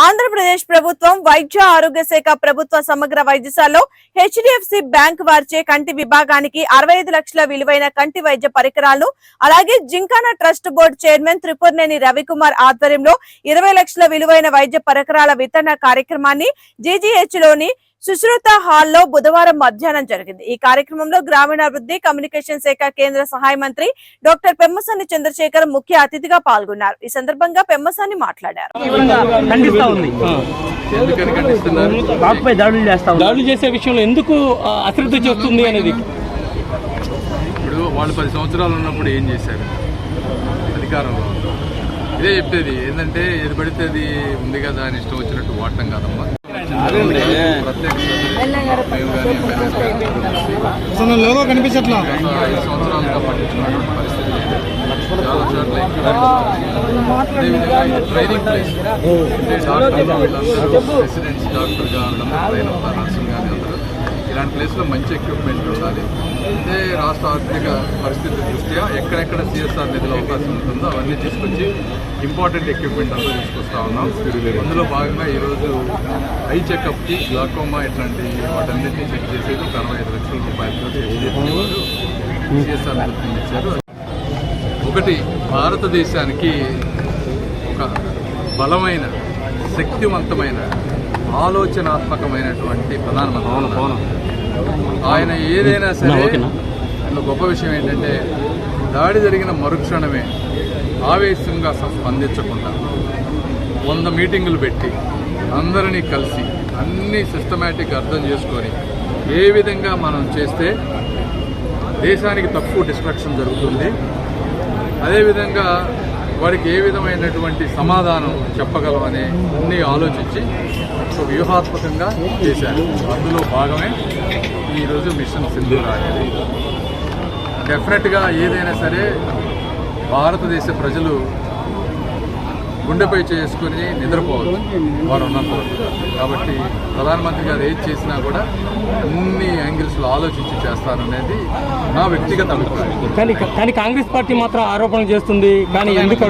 ఆంధ్రప్రదేశ్ ప్రభుత్వం వైద్య ఆరోగ్య శాఖ ప్రభుత్వ సమగ్ర వైద్యశాలలో హెచ్డిఎఫ్సి బ్యాంక్ వారిచే కంటి విభాగానికి అరవై ఐదు లక్షల విలువైన కంటి వైద్య పరికరాలు అలాగే gymkhana trust board chairman Tripuraneni Ravikumar ఆధ్వర్యంలో ఇరవై లక్షల విలువైన వైద్య పరికరాల వితరణ కార్యక్రమాన్ని జీజీహెచ్లోని సుశ్రుత హాల్లో బుధవారం మధ్యాహ్నం జరిగింది. ఈ కార్యక్రమంలో గ్రామీణాభివృద్ధి కమ్యూనికేషన్ శాఖ కేంద్ర సహాయ మంత్రి డాక్టర్ పెమ్మసాని చంద్రశేఖర్ ముఖ్య అతిథిగా పాల్గొన్నారు. ఈ సందర్భంగా పెమ్మసాని మాట్లాడారు. దాడులు చేస్తా ఉంది. దాడులు చేసే విషయంలో ఎందుకు అశ్రద్ధ చేస్తుంది అనేది? ఇప్పుడు వాళ్ళు పది సంవత్సరాలు ఉన్నప్పుడు ఏం చేశారు? అధికారంలో. ఇదే చెప్పేది. ఏంటంటే ఏది పడితే అది ఉంది కదా అని ఇష్టం వచ్చినట్టు వాడటం కాదమ్మా. మేము కానీ ఫైనాన్స్ కానీ అసలు లోగో కనిపించట్లా? ఐదు సంవత్సరాలుగా పట్టించుకున్నటువంటి పరిస్థితి. లేదు చాలా చోట్ల అదేవిధంగా ఇది ట్రైనింగ్ ప్లేస్ అంటే డాక్టర్లు వీళ్ళందరూ రెసిడెంట్స్ డాక్టర్గా వీళ్ళందరూ ట్రైన్ అవుతారు కానీ అందరూ. ఇలాంటి ప్లేస్లో మంచి ఎక్విప్మెంట్ ఉండాలి. అంటే రాష్ట్ర ఆర్థిక పరిస్థితి దృష్ట్యా ఎక్కడెక్కడ సిఎస్ఆర్ నిధుల అవకాశం ఉంటుందో అవన్నీ తీసుకొచ్చి ఇంపార్టెంట్ ఎక్విప్మెంట్ అంతా తీసుకొస్తా ఉన్నాం. అందులో భాగంగా ఈరోజు ఐ చెకప్కి గ్లాకోమా ఇట్లాంటి వాటన్నిటిని చెక్ చేసేది ఒక అరవై ఐదు లక్షల రూపాయలతో సిఎస్ఆర్ నిధులు ఇచ్చారు ఒకటి భారతదేశానికి ఒక బలమైన శక్తివంతమైన ఆలోచనాత్మకమైనటువంటి ప్రధానమంత్రి ఉన్నారు. ఆయన ఏదైనా సరే ఇందులో గొప్ప విషయం ఏంటంటే దాడి జరిగిన మరుక్షణమే ఆవేశంగా స్పందించకుండా వంద మీటింగులు పెట్టి అందరినీ కలిసి అన్ని సిస్టమేటిక్ అర్థం చేసుకొని ఏ విధంగా మనం చేస్తే దేశానికి తక్కువ డిస్ట్రక్షన్ జరుగుతుంది అదేవిధంగా వారికి ఏ విధమైనటువంటి సమాధానం చెప్పగలమని అన్ని ఆలోచించి ఒక వ్యూహాత్మకంగా చేశారు. అందులో భాగమే ఈరోజు మిషన్ సింధూర్ అనేది డెఫినెట్గా ఏదైనా సరే భారతదేశ ప్రజలు గుండెపై చేసుకుని నిద్రపోవాలి వారు ఉన్నంత వరకు. కాబట్టి ప్రధానమంత్రి గారు ఏది చేసినా కూడా అన్ని యాంగిల్స్లో ఆలోచించి చేస్తారనేది నా వ్యక్తిగత అభిప్రాయం. కానీ కానీ కాంగ్రెస్ పార్టీ మాత్రం ఆరోపణలు చేస్తుంది కానీ ఎందుకు